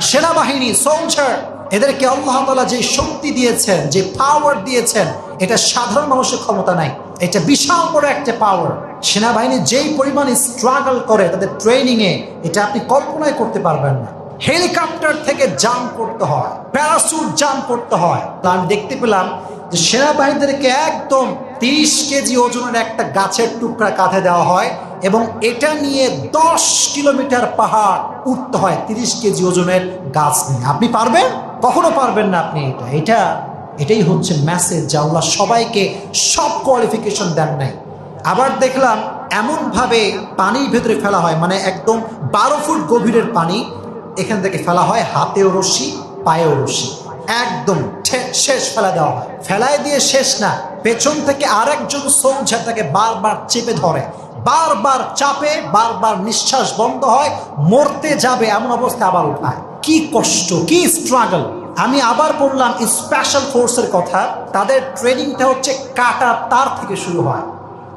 সেনাবাহিনী সোলজার এদেরকে আল্লাহ তালা যে শক্তি দিয়েছেন, যে পাওয়ার দিয়েছেন, এটা সাধারণ মানুষের ক্ষমতা নাই। এটা বিশাল বড় একটা পাওয়ার সেনাবাহিনী যেই পরিমাণে স্ট্রাগল করে তাদের ট্রেনিং এ, এটা আপনি কল্পনাই করতে পারবেন না। হেলিকপ্টার থেকে জাম্প করতে হয় প্যারাসুট জাম্প করতে হয়। তা আমি দেখতে পেলাম যে সেনাবাহিনীদেরকে একদম তিরিশ কেজি ওজনের একটা গাছের টুকরা কাঁধে দেওয়া হয় এবং এটা নিয়ে দশ কিলোমিটার পাহাড় উঠতে হয় তিরিশ কেজি ওজনের গাছ নিয়ে। আপনি পারবেন? কখনো পারবেন না আপনি এটা। এটা, এটাই হচ্ছে মেসেজ যা আল্লাহ সবাইকে সব কোয়ালিফিকেশন দেন নাই। আবার দেখলাম এমনভাবে পানির ভেতরে ফেলা হয় মানে একদম বারো ফুট গভীরের পানি, এখান থেকে ফেলা হয় হাতেও রশি পায়েও রশি একদম শেষ ফেলা দেওয়া ফেলায় দিয়ে শেষ না। পেছন থেকে আরেকজন সোলজার তাকে বারবার চেপে ধরে। বারবার চাপে, বারবার নিঃশ্বাস বন্ধ হয়, মরতে যাবে এমন অবস্থা আবার উঠায়। কি কষ্ট, কি স্ট্রাগল আমি আবার বললাম স্পেশাল ফোর্সের কথা, তাদের ট্রেনিংটা হচ্ছে কাটা তার থেকে শুরু হয়।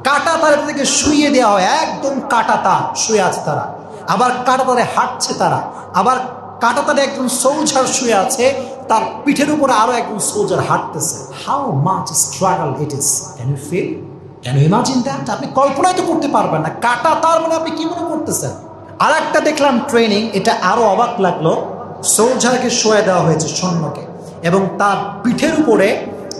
কাটা তার থেকে শুয়ে দেওয়া হয়। একদম কাটা তার, শুয়ে আছে তারা। আবার কাটা তারে হাঁটছে তারা। আবার কাটা তারে একজন সোলজার শুয়ে আছে, তার পিঠের উপরে আরও একজন সোলজার হাঁটতেছে। How much struggle it is can you feel can you imagine that আপনি কল্পনাই তো করতে পারবেন না। কাটা তার মানে আপনি কি মনে করতেছেন? আর একটা দেখলাম ট্রেনিং এটা আরও অবাক লাগল। সোলজারকে শোয়ে দেওয়া হয়েছে সৈন্যকে এবং তার পিঠের উপরে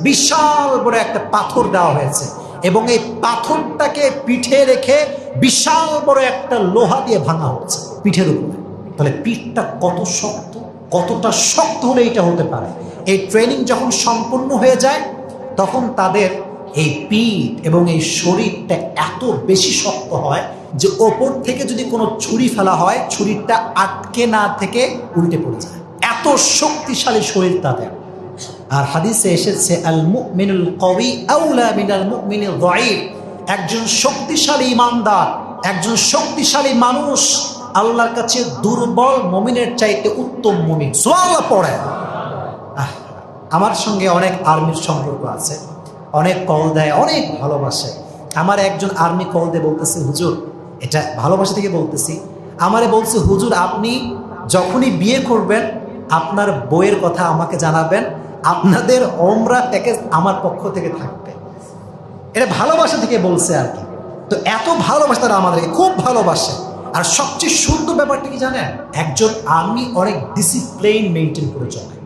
বিশাল বড় একটা পাথর দেওয়া হয়েছে এবং এই পাথরটাকে পিঠে রেখে বিশাল বড় একটা লোহা দিয়ে ভাঙা হচ্ছে পিঠের উপরে। তাহলে পিঠটা কত শক্ত, কতটা শক্ত হলে এটা হতে পারে? এই ট্রেনিং যখন সম্পূর্ণ হয়ে যায়, তখন তাদের এই পিঠ এবং এই শরীরটা এত বেশি শক্ত হয় যে ওপর থেকে যদি কোনো ছুরি ফেলা হয়, ছুরিটা আটকে না থেকে উল্টে পড়ে যায়। এত শক্তিশালী শরীর তাদের। আর হাদিসে এসেছে যায়ীফ একজন শক্তিশালী ইমানদার, একজন শক্তিশালী মানুষ আল্লাহর কাছে দুর্বল মমিনের চাইতে উত্তম মুমিন। সুবহানাল্লাহ পড়ে আমার সঙ্গে অনেক আর্মির সম্পর্ক আছে। অনেক কল দেয়, অনেক ভালোবাসে। আমার একজন আর্মি কল দিয়ে বলতেছে, হুজুর, এটা ভালোবাসা থেকে বলতেছি। আমারে বলছে, হুজুর, আপনি যখনই বিয়ে করবেন, আপনার বইয়ের কথা আমাকে জানাবেন। আপনাদের ওমরা প্যাকেজ আমার পক্ষ থেকে থাকবে। এটা ভালোবাসা থেকে বলছে আর কি। তো এত ভালোবাসা তারা আমাদেরকে, খুব ভালোবাসে। আর সবচেয়ে সুন্দর ব্যাপারটা কি জানেন? একজন আর্মি অনেক ডিসিপ্লিন মেনটেন করে চলে।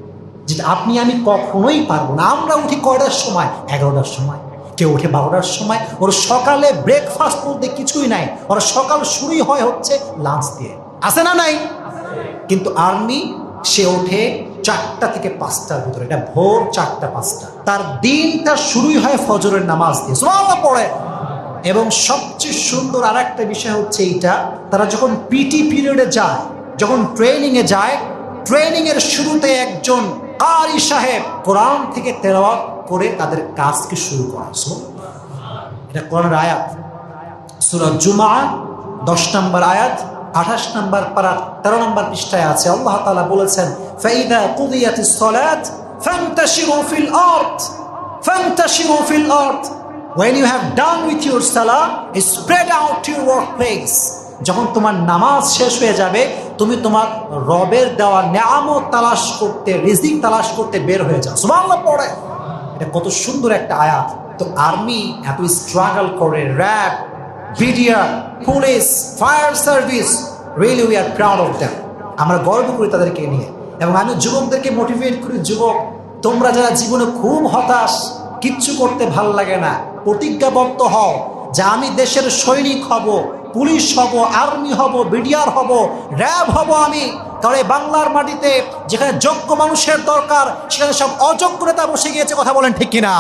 যেটা আপনি আমি কখনোই পারব না। আমরা উঠি কয়টার সময়? এগারোটার সময়। কেউ উঠে বারোটার সময়। ওর সকালে ব্রেকফাস্ট বলতে কিছুই নাই। ওর সকাল শুরুই হয় হচ্ছে লাঞ্চ দিয়ে। আছে না নাই? কিন্তু আর্মি সে ওঠে চারটা থেকে পাঁচটার ভিতরে। এটা ভোর চারটা, পাঁচটা। তার দিনটা শুরুই হয় ফজরের নামাজ দিয়ে। সুবহানাল্লাহ পড়ে। এবং সবচেয়ে সুন্দর আর একটা বিষয় হচ্ছে এইটা, তারা যখন পিটি পিরিয়ডে যায়, যখন ট্রেনিংয়ে যায় ট্রেনিংয়ের শুরুতে একজন কারি সাহেব কোরআন থেকে তেলাওয়াত করে তাদের কাজকে শুরু করা। এটা কোরআনের আয়াত। সুরত জুমা দশ নম্বর আয়াত, আঠাশ নম্বর পারা, তেরো নম্বর পৃষ্ঠায় আছে। আল্লাহ তালা বলেছেন, ফাইদা কুদিয়াতিস সালাত, ফান্তাশিরু ফিল আরদ, ফান্তাশিরু ফিল আরদ। When you have done with your salah, spread out to your workplace. যখন তোমার নামাজ শেষ হয়ে যাবে, তুমি তোমার রবের দেওয়া নিয়ামত তালাশ করতে, রিজিক তালাশ করতে বের হয়ে যাও। সুবহানাল্লাহ, পড়ে। এটা কত সুন্দর একটা আয়াত। তো আর্মি এত স্ট্রাগল করে RAB BDR police fire service really we are proud of them আমরা গর্ব করি তাদেরকে নিয়ে। এবং আমি যুবকদেরকে মোটিভেট করি, যুবক, তোমরা যারা জীবনে খুব হতাশ, কিচ্ছু করতে ভালো লাগে না প্রতিজ্ঞাবদ্ধ হও যে আমি দেশের সৈনিক হব, পুলিশ হব, আর্মি হব, বিডিআর হব, র্যাব হব আমি। কারণ এই বাংলার মাটিতে যেখানে যোগ্য মানুষের দরকার, সেখানে সব অযোগ্য নেতা বসে গিয়েছে, কথা বলেন ঠিক কিনা?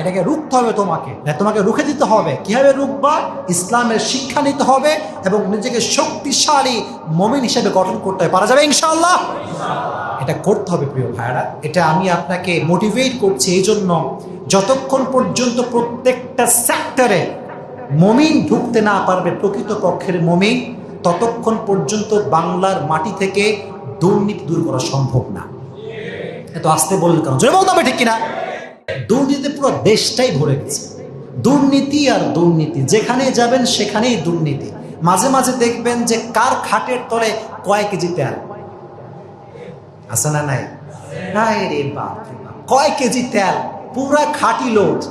এটাকে রুখতে হবে তোমাকে। তোমাকে রুখে দিতে হবে। কীভাবে রুখবা? ইসলামের শিক্ষা নিতে হবে এবং নিজেকে শক্তিশালী মমিন হিসেবে গঠন করতে হবে। পারা যাবে ইনশাল্লাহ এটা করতে হবে প্রিয় ভাইরা এটা আমি আপনাকে মোটিভেট করছি। এই জন্য যতক্ষণ পর্যন্ত প্রত্যেকটা সেক্টরে মমিন ঢুকতে না পারবে, প্রকৃত পক্ষের মমিন, ততক্ষণ পর্যন্ত বাংলার মাটি থেকে দুর্নীতি দূর করা সম্ভব না। এত আসতে বললেন কেন? জোরে বলতে হবে ঠিক কিনা? দুর্নীতি পুরো দেশটাই ভরে গেছে। দুর্নীতি আর দুর্নীতি, যেখানে যাবেন সেখানেই দুর্নীতি। মাঝে মাঝে দেখবেন যে কার খাটের তলে কয় কেজি তেল? আছে না নাই? রে বাপ। কয় কেজি তেল? পুরা খাঁটি লোড।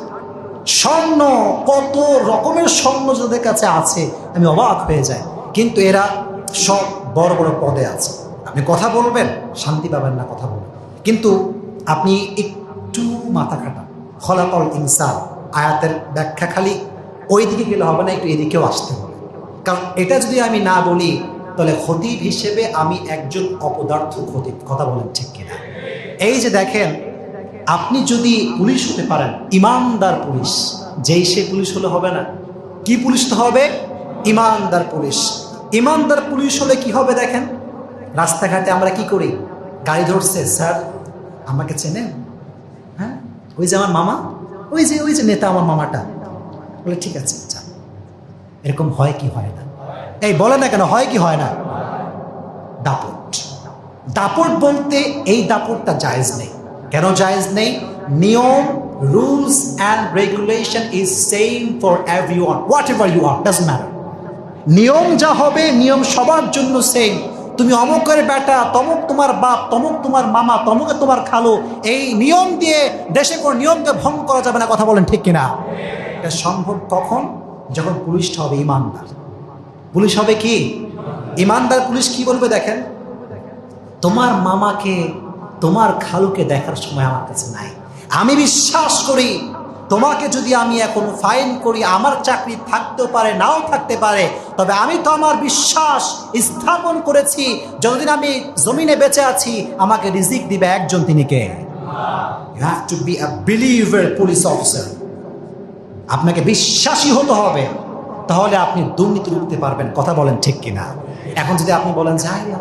স্বর্ণ, কত রকমের স্বর্ণ যাদের কাছে আছে, আমি অবাক হয়ে যাই। কিন্তু এরা সব বড় বড় পদে আছে। আপনি কথা বলবেন, শান্তি পাবেন না কথা বলবেন কিন্তু আপনি একটু মাথা খাটান। ফলাফল ইনসান, আয়াতের ব্যাখ্যা খালি ওই দিকে গেলে হবে না, একটু এদিকেও আসতে হবে। কারণ এটা যদি আমি না বলি, তাহলে খতিব হিসেবে আমি একজন অপদার্থ খতিব। কথা বলেন ঠিক কিনা? এই যে দেখেন আপনি যদি পুলিশ হতে পারেন, ইমানদার পুলিশ, যেই সে পুলিশ হলে হবে না। কি পুলিশ তো হবে? ইমানদার পুলিশ। ইমানদার পুলিশ হলে কি হবে দেখেন? রাস্তাঘাটে আমরা কি করি? গাড়ি ধরছে, স্যার, আমাকে চেনেন? হ্যাঁ? ওই যে আমার মামা? ওই যে ওই যে নেতা আমার মামাটা। বলে, ঠিক আছে, যান। এরকম হয় কি হয় না? এই বলে না কেন, হয় কি হয় না? দাপট। দাপট বলতে এই দাপটটা জায়েজ নেই। কেন জায়েজ নেই? নিয়ম rules and regulation is same for everyone whatever you are does matter নিয়ম যা হবে, নিয়ম সবার জন্য সেম তুমি অমুকের বেটা, তমুক তোমার বাপ, তমুক তোমার মামা, তমুকে তোমার খালো। এই নিয়ম দিয়ে দেশে কোনো নিয়মকে ভঙ্গ করা যাবে না, কথা বলেন ঠিক কিনা? এটা সম্ভব কখন? যখন পুলিশটা হবে, ইমানদার। পুলিশ হবে কি? ইমানদার পুলিশ কি বলবে দেখেন? তোমার মামাকে তোমার খালুকে দেখার সময় আমার কাছে নাই। আমি বিশ্বাস করি, তোমাকে যদি আমি এখন ফাইন করি, আমার চাকরি থাকতেও পারে, নাও থাকতে পারে, তবে আমি তো আমার বিশ্বাস স্থাপন করেছি, যতদিন আমি জমিনে বেঁচে আছি, আমাকে রিজিক দিবে একজন তিনি কে? বিলিভার পুলিশ অফিসার আপনাকে বিশ্বাসী হতে হবে, তাহলে আপনি দুর্নীতি রুখতে পারবেন, কথা বলেন ঠিক কিনা? এখন যদি আপনি বলেন যাই না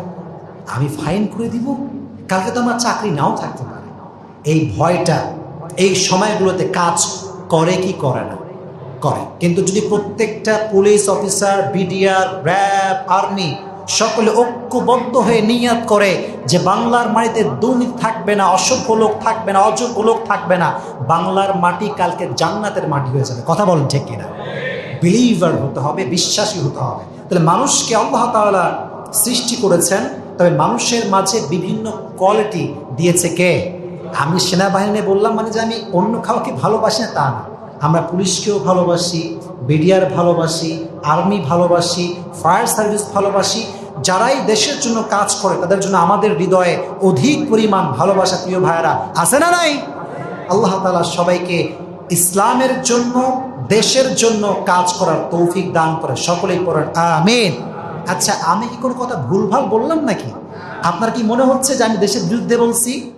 আমি ফাইন করে দিব কালকে তো আমার চাকরি নাও থাকতে পারে। এই ভয়টা, এই সময়গুলোতে কাজ করে কি করে না? করে। কিন্তু যদি প্রত্যেকটা police officer, BDR, RAB, army সকলে ঐক্যবদ্ধ হয়ে নিয়াত করে যে বাংলার মাটিতে দুর্নীতি থাকবে না, অসভ্য লোক থাকবে না, অযোগ্য লোক থাকবে না, বাংলার মাটি কালকে জান্নাতের মাটি হয়ে যাবে। কথা বলেন ঠিক কিনা? বিলিভার হতে হবে, বিশ্বাসী হতে হবে। তাহলে মানুষকে আল্লাহ সৃষ্টি করেছেন তবে মানুষের মাঝে বিভিন্ন কোয়ালিটি দিয়েছে কে? আমি সেনাবাহিনী বললাম মানে যে আমি অন্য কাউকে ভালোবাসি না তা না। আমরা পুলিশকেও ভালোবাসি বিডিআর ভালোবাসি আর্মি ভালোবাসি ফায়ার সার্ভিস ভালোবাসি। যারাই দেশের জন্য কাজ করে, তাদের জন্য আমাদের হৃদয়ে অধিক পরিমাণ ভালোবাসা, প্রিয় ভাইয়েরা, আছে না নাই? আল্লাহ তালা সবাইকে ইসলামের জন্য, দেশের জন্য কাজ করার তৌফিক দান করে। সকলেই পড়েন, আমিন। আচ্ছা আমি কি কোনো কথা ভুলভাল বললাম নাকি? আপনার কি মনে হচ্ছে যে আমি দেশের বিরুদ্ধে বলছি?